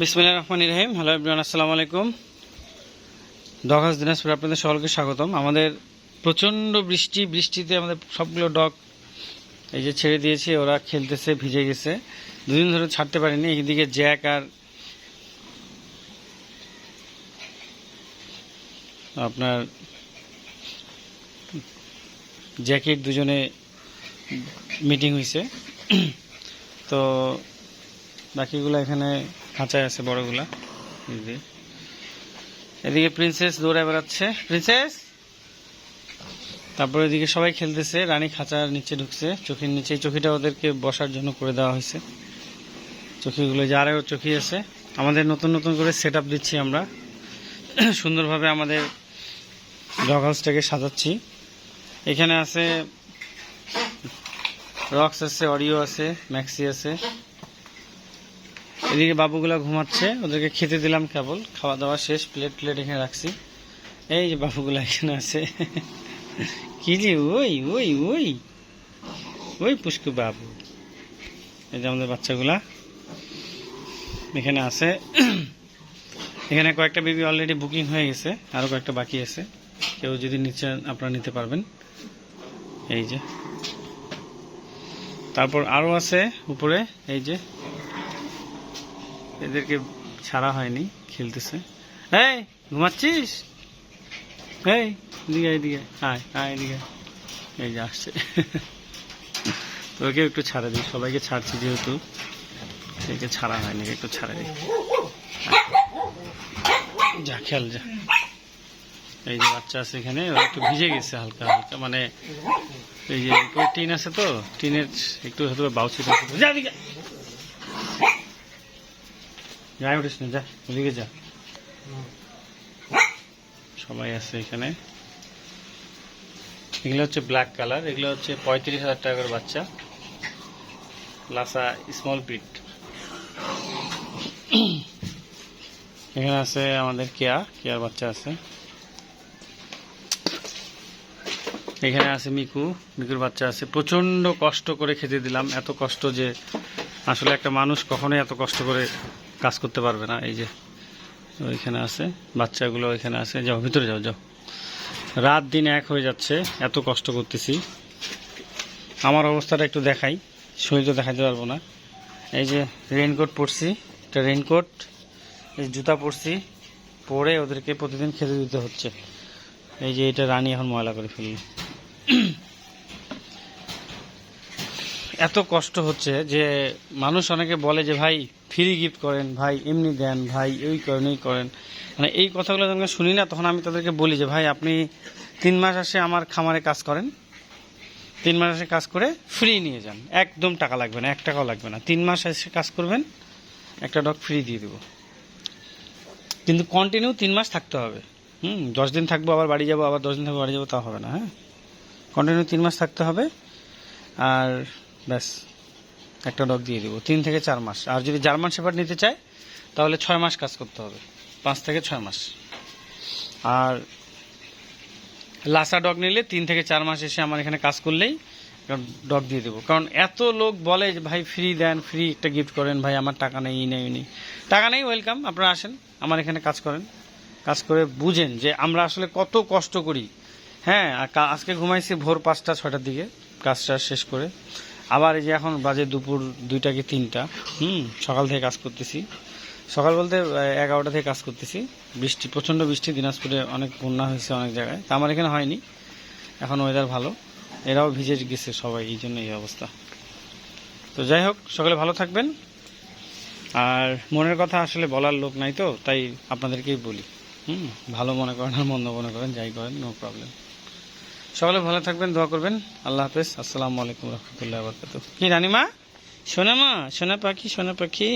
বিসমিল্লাহ রহমান রহিম। Hello everyone, আসসালামু আলাইকুম। দখাস দিনাজপুর আপনাদের সকলকে স্বাগতম। আমাদের প্রচণ্ড বৃষ্টি, বৃষ্টিতে আমাদের সবগুলো ডগ এই যে ছেড়ে দিয়েছি, ওরা খেলতেছে, ভিজে গেছে। দুদিন ধরে ছাড়তে পারিনি এইদিকে জ্যাক আর আপনার জ্যাকেট দুজনে মিটিং হয়েছে তো বাকিগুলো এখানে খাঁচায় আছে বড়গুলা। এদিকে প্রিন্সেস দৌড়ে বেড়াচ্ছে। প্রিন্সেস তারপরে এদিকে সবাই খেলতেছে। রানী খাঁচার নিচে ঢুকছে, চোখের নিচে। চোখিটা ওদেরকে বসার জন্য করে দেওয়া হয়েছে। চোখিগুলো যে আরও চোখি আছে। আমাদের নতুন নতুন করে সেট দিচ্ছি আমরা। সুন্দরভাবে আমাদের ডগ হাউসটাকে সাজাচ্ছি। এখানে আছে রক্স আছে অডিও আছে ম্যাক্সি আছে। এদিকে বাবুগুলা ঘুমাচ্ছে, ওদেরকে খেতে দিলাম কেবল। খাওয়া দাওয়া শেষ প্লেট প্লেট এখানে রাখছি। এই যে বাবুগুলা এখানে আছে। কি যে ওই ওই ওই। ওই পুষ্কু বাবু। এই যে আমাদের বাচ্চাগুলা। এখানে আছে। এখানে কয়েকটা বেবি অলরেডি বুকিং হয়ে গেছে আরও কয়েকটা বাকি আছে। কেউ যদি নিচে, আপনারা নিতে পারবেন। এই যে। তারপর আরও আছে উপরে, এই যে। এদেরকে ছাড়া হয়নি, খেলতেছে। এই, ঘুমাচ্ছিস? এই, এদিকে এদিকে আয়। আয় এদিকে এই যে আসছে। তোকে একটু ছাড়া দিই, সবাইকে ছাড়ছি যেহেতু। একে ছাড়া হয়নি একটু ছাড়া দিই। যা, খেল, যা। এই যে বাচ্চা আছে এখানে একটু ভিজে গেছে হালকা হালকা। মানে এই যে টিন আছে তো, টিনের একটু হয়তো বাউচি যা যাই উঠিস না যা, ওদিকে যা। সবাই আছে এখানে। এগুলো হচ্ছে ব্ল্যাক কালার এগুলো হচ্ছে পঁয়ত্রিশ হাজার টাকার বাচ্চা। লাসা স্মল পিট এখানে আছে আমাদের কেয়া, কেয়ার বাচ্চা আছে। এখানে আছে মিকু, মিকুর বাচ্চা আছে। প্রচণ্ড কষ্ট করে খেতে দিলাম, এত কষ্ট যে আসলে একটা মানুষ কখনোই এত কষ্ট করে কাজ করতে পারবে না, এই যে ওইখানে আছে, বাচ্চাগুলো ওইখানে আছে। যাও, ভিতরে যাও যাও। রাত দিন এক হয়ে যাচ্ছে, এত কষ্ট করতেছি। আমার অবস্থাটা একটু দেখাই, শরীর তো দেখাতে পারব না। এই যে রেইনকোট পরছি এটা রেনকোট এই জুতা পরছি, পরে ওদেরকে প্রতিদিন খেতে দিতে হচ্ছে। এই যে এটা রানী এখন ময়লা করে ফেলল। এত কষ্ট হচ্ছে যে মানুষ অনেকে বলে যে, ভাই ফ্রি গিফট করেন, ভাই, এমনি দেন, ভাই, এই করেন এই করেন। মানে এই কথাগুলো যখন শুনি না, তখন আমি তাদেরকে বলি যে, ভাই, আপনি তিন মাস আসে আমার খামারে কাজ করেন। তিন মাস আসে কাজ করে ফ্রি নিয়ে যান। একদম টাকা লাগবে না, এক টাকাও লাগবে না। তিন মাস এসে কাজ করবেন, একটা ডগ ফ্রি দিয়ে দেবো। কিন্তু কন্টিনিউ তিন মাস থাকতে হবে। হুম, দশ দিন থাকব, আবার বাড়ি যাব, আবার দশ দিন থাকব, বাড়ি যাব, তা হবে না হ্যাঁ? কন্টিনিউ তিন মাস থাকতে হবে। আর ব্যাস, একটা ডগ দিয়ে দেবো। তিন থেকে চার মাস। আর যদি জার্মান শেপার্ড নিতে চায়, তাহলে ছয় মাস কাজ করতে হবে। পাঁচ থেকে ছয় মাস। আর লাসা ডগ নিলে তিন থেকে চার মাস এসে আমার এখানে কাজ করলেই ডগ দিয়ে দেবো। কারণ এত লোক বলে যে, ভাই ফ্রি দেন ফ্রি একটা গিফট করেন, ভাই, আমার টাকা নেই নেই নেই। টাকা নেই ওয়েলকাম আপনারা আসেন, আমার এখানে কাজ করেন। কাজ করে বুঝেন যে, আমরা আসলে কত কষ্ট করি। হ্যাঁ আজকে ঘুমাইছি ভোর পাঁচটা, ছয়টার দিকে, কাজটা শেষ করে। আবার এই যে এখন বাজে দুপুর দুইটা কি তিনটা, হুম, সকাল থেকে কাজ করতেছি। সকাল বলতে এগারোটা থেকে কাজ করতেছি। বৃষ্টি, প্রচণ্ড বৃষ্টি, দিনাজপুরে অনেক বন্যা হয়েছে অনেক জায়গায়। তা আমার এখানে হয়নি, এখন ওয়েদার ভালো। এরাও ভিজে গেছে সবাই, এই জন্য এই অবস্থা। তো যাই হোক, সকালে ভালো থাকবেন। আর মনের কথা আসলে বলার লোক নাই তো, তাই আপনাদেরকেই বলি। হুম, ভালো মনে করেন আর মন্দ মনে করেন, যাই করেন নো প্রবলেম সকলে ভালো থাকবেন, দোয়া করবেন। আল্লাহ হাফেজ। আসসালামু আলাইকুম রহমতুল্লাহ বরকাত কি রানিমা? সোনামা? সোনা পাখি সোনা পাখি।